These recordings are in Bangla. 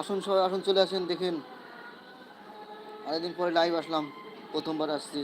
আসুন সবাই আসুন চলে আসেন দেখেন। অনেকদিন পরে লাইভ আসলাম প্রথমবার আসছি।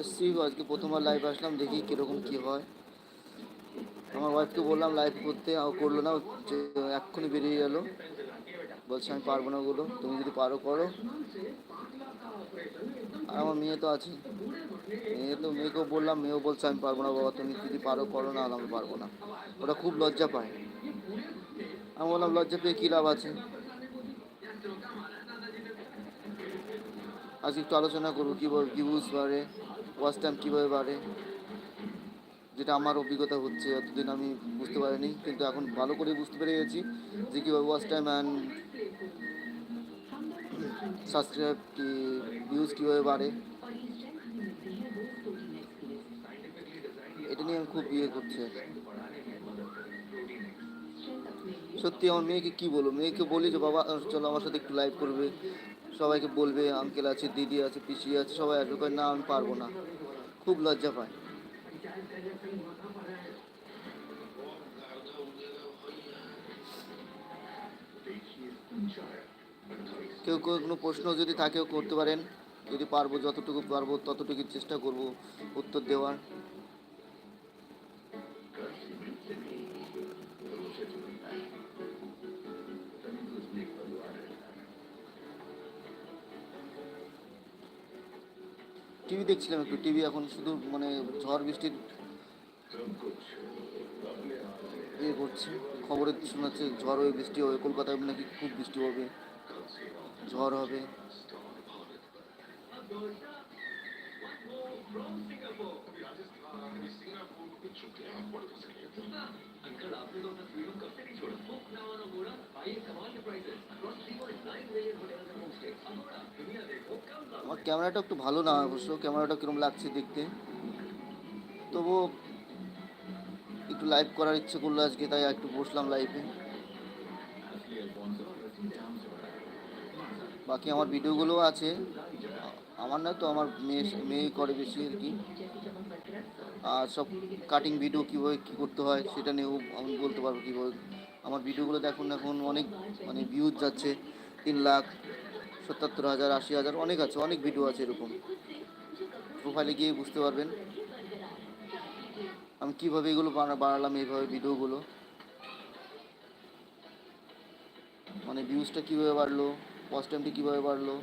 এসছি আজকে প্রথমবার লাইভ আসলাম, দেখি কীরকম কী হয়। আমার ওয়াইফকে বললাম লাইভ করতে করল না এক্ষুনি বেরিয়ে গেল। বলছে, আমি পারব না ওগুলো, তুমি যদি পারো, করো। আর আমার মেয়ে তো আছে। মেয়ে তো মেয়েকেও বললাম, মেয়েও বলছে, আমি পারব না বাবা, তুমি যদি পারো, করো, না আমি পারব না। ওটা খুব লজ্জা পায়। আমি বললাম, লজ্জা পেয়ে কী লাভ আছে? আজকে একটু আলোচনা করব কীভাবে ভিউজ বাড়ে ওয়াচ টাইম কীভাবে বাড়ে? যেটা আমার অভিজ্ঞতা হচ্ছে, এতদিন আমি বুঝতে পারিনি, কিন্তু এখন ভালো করে বুঝতে পেরে গেছি যে কীভাবে ওয়াচ টাইম অ্যান্ড সাবস্ক্রাইব কি ভিউজ কীভাবে বাড়ে। এটা নিয়ে আমি খুব ইয়ে করছি সত্যি, আমার মেয়েকে কি বলব? মেয়েকে বলি যে, বাবা, চলো আমার সাথে একটু লাইভ করবে। সবাইকে বলবে আঙ্কেল আছে দিদি আছে পিসি আছে সবাই আসবে কয়, না আমি পারব না। খুব লজ্জা পায়। কেউ কেউ কোনো প্রশ্ন যদি থাকেও করতে পারেন। যদি পারব যতটুকু পারব ততটুকু চেষ্টা করব উত্তর দেওয়ার। টিভি দেখছিলাম একটু। টিভি এখন শুধু মানে ঝড় বৃষ্টির ইয়ে করছে। খবরে শোনাচ্ছে ঝড় হয়ে বৃষ্টি হবে। কলকাতায় নাকি খুব বৃষ্টি হবে। ঝড় হবে। আমার ক্যামেরাটা একটু ভালো না অবশ্য ক্যামেরাটা কিরম লাগছে দেখতে। তবুও একটু লাইভ করার ইচ্ছে করল আজকে, তাই একটু বসলাম লাইভে বাকি আমার ভিডিওগুলো আছে। আমার না তো আমার মেয়ে মেয়ে করে বেশি আর কি। আর সব কাটিং ভিডিও কীভাবে কী করতে হয় সেটা নিয়েও আমি বলতে পারব কীভাবে। আমার ভিডিওগুলো দেখুন এখন অনেক মানে ভিউজ যাচ্ছে, তিন লাখ সত্তর হাজার, আশি হাজার অনেক আছে, অনেক ভিডিও আছে এরকম। প্রোফাইলে গিয়ে বুঝতে পারবেন। আমি কীভাবে এগুলো বাড়ালাম এইভাবে ভিডিওগুলো মানে ভিউজটা কীভাবে বাড়লো ওয়াচ টাইমটা কীভাবে বাড়লো।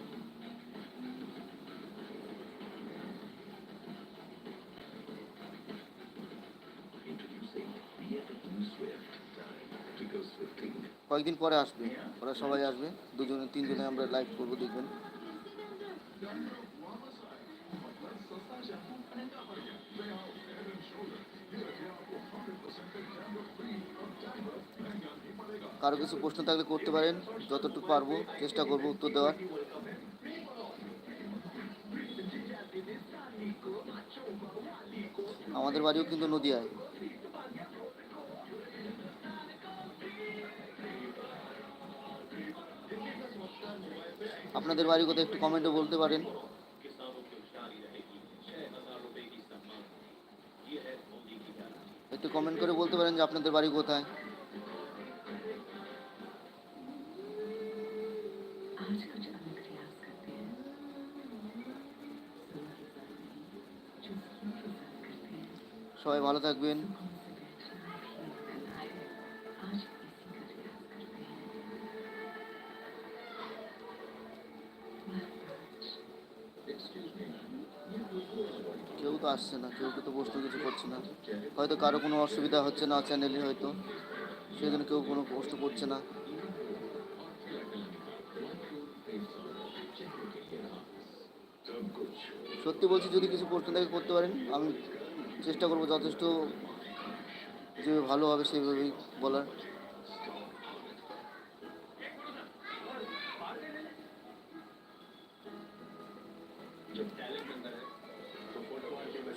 কয়েকদিন পরে আসবে, ওরা সবাই আসবে, দুজনে, তিনজনে আমরা লাইভ করব, দেখবেন। কারও কিছু প্রশ্ন থাকলে করতে পারেন, যতটুকু পারব, চেষ্টা করব উত্তর দেওয়ার। আমাদের বাড়িও কিন্তু নদিয়ায়। আপনাদের বাড়ি কোথায় একটু কমেন্টে বলতে পারেন। একটু কমেন্ট করে বলতে পারেন যে আপনাদের বাড়ি কোথায়। সবাই ভালো থাকবেন। তো আসছে না, কেউ তো প্রশ্ন কিছু করছে না। হয়তো কারও কোনো অসুবিধা হচ্ছে না চ্যানেলে হয়তো সেই জন্য কেউ কোনো প্রশ্ন করছে না। সত্যি বলছি, যদি কিছু প্রশ্ন থাকে করতে পারেন, আমি চেষ্টা করব যথেষ্ট যে ভালো হবে সেইভাবেই বলার।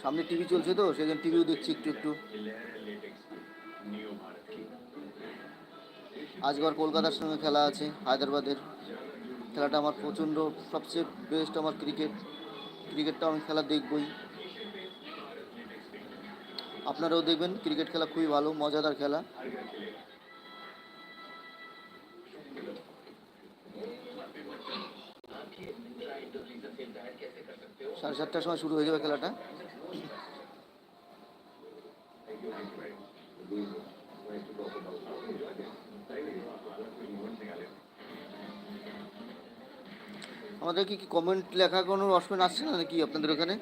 সামনে টিভি চলছে তো জন্য টিভিও দেখছি একটু একটু। আজকে আবার কলকাতার সঙ্গে খেলা আছে, হায়দ্রাবাদের। খেলাটা আমার প্রচণ্ড, সবচেয়ে বেস্ট আমার ক্রিকেট ক্রিকেটটা আমি খেলা দেখবই। আপনারাও দেখবেন ক্রিকেট খেলা খুবই ভালো, মজাদার খেলা। সাড়ে সাতটার সময় শুরু হয়ে যাবে খেলাটা। আমাদের কি কমেন্ট লেখা কোনো অপশন আসছে না নাকি আপনাদের ওখানে?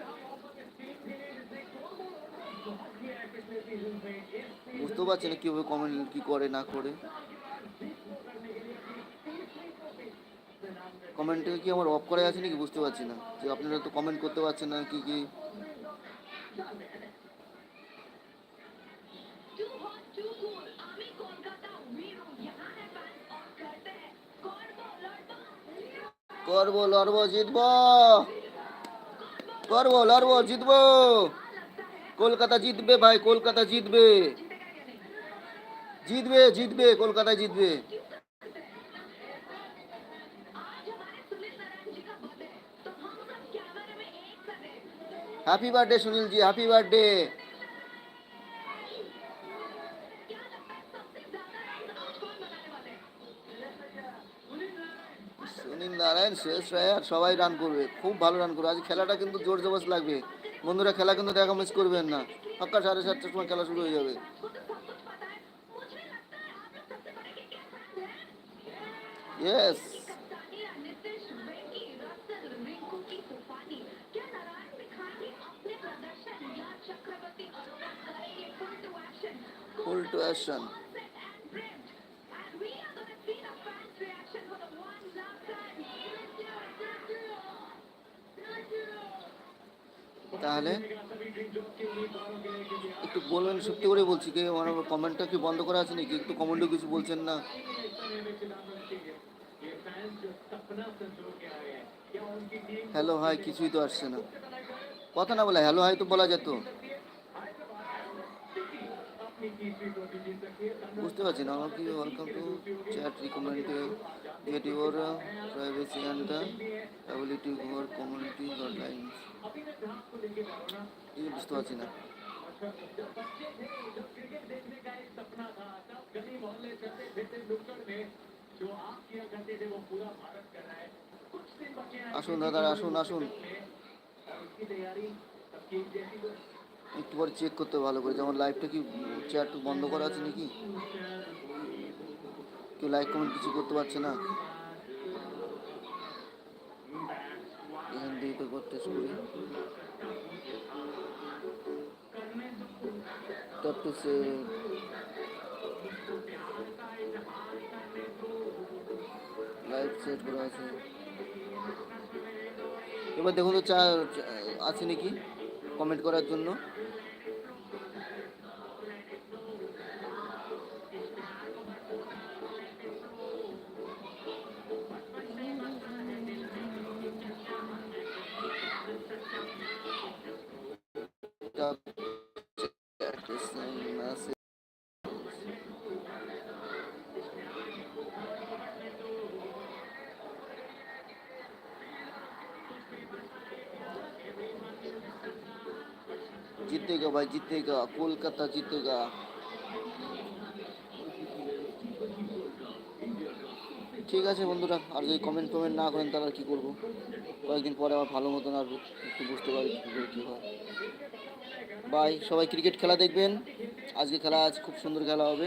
বুঝতেও পারছি না কীভাবে কমেন্ট কী করে, না করে। কমেন্টে কি আমার অফ করা আছে নাকি? বুঝতে পারছি না। যে আপনারা তো কমেন্ট করতে পারছেন না কি কি। করব, লড়বো, জিতবো। করব, লড়বো, জিতবো। কলকাতা জিতবে ভাই, কলকাতা জিতবে। জিতবে জিতবে কলকাতা জিতবে। Happy birthday Sunil ji happy birthday Narayan শেষ রায়ার সবাই রান করবে। খুব ভালো রান করবে। আজ খেলাটা কিন্তু জোর জবরদস্ত লাগবে। বন্ধুরা, খেলা কিন্তু দেখা মিস করবেন না। সকাল সাড়ে সাতটার সময় খেলা শুরু হয়ে যাবে। ইয়েস ফুল টু অ্যাকশন তাহলে একটু বলবেন, সত্যি করে বলছি কি, আমার কমেন্টটা কি বন্ধ করা আছে নাকি? একটু কমেন্টও কিছু বলছেন না। হ্যালো হাই কিছুই তো আসছে না। কথা না বলে হ্যালো হাই তো বলা যেত। বুঝতে পারছি না আমার কি welcome to chat recommend get your privacy and the ability over community guidelines এই বুঝতে পারছি না। আসুন দাদা, আসুন আসুন। একটু পরে চেক করতে ভালো করে। যেমন লাইভটা কি চ্যাট বন্ধ করা আছে নাকি? কেউ লাইক কমেন্ট কিছু করতে পারছে না? এখান থেকে তো করতে টু সে লাইভ সেট করা আছে। এবার দেখুন তো চা- আছে নাকি? কমেন্ট করার জন্য। জিতেগা ভাই জিতেগা কলকাতা জিতেগা ঠিক আছে বন্ধুরা, আর যদি কমেন্ট টমেন্ট না করেন তাহলে আর কী করব? কয়েকদিন পরে আবার ভালো মতন আর একটু বুঝতে পারি কী হয়। বাই সবাই ক্রিকেট খেলা দেখবেন। আজকে খেলা আজ খুব সুন্দর খেলা হবে।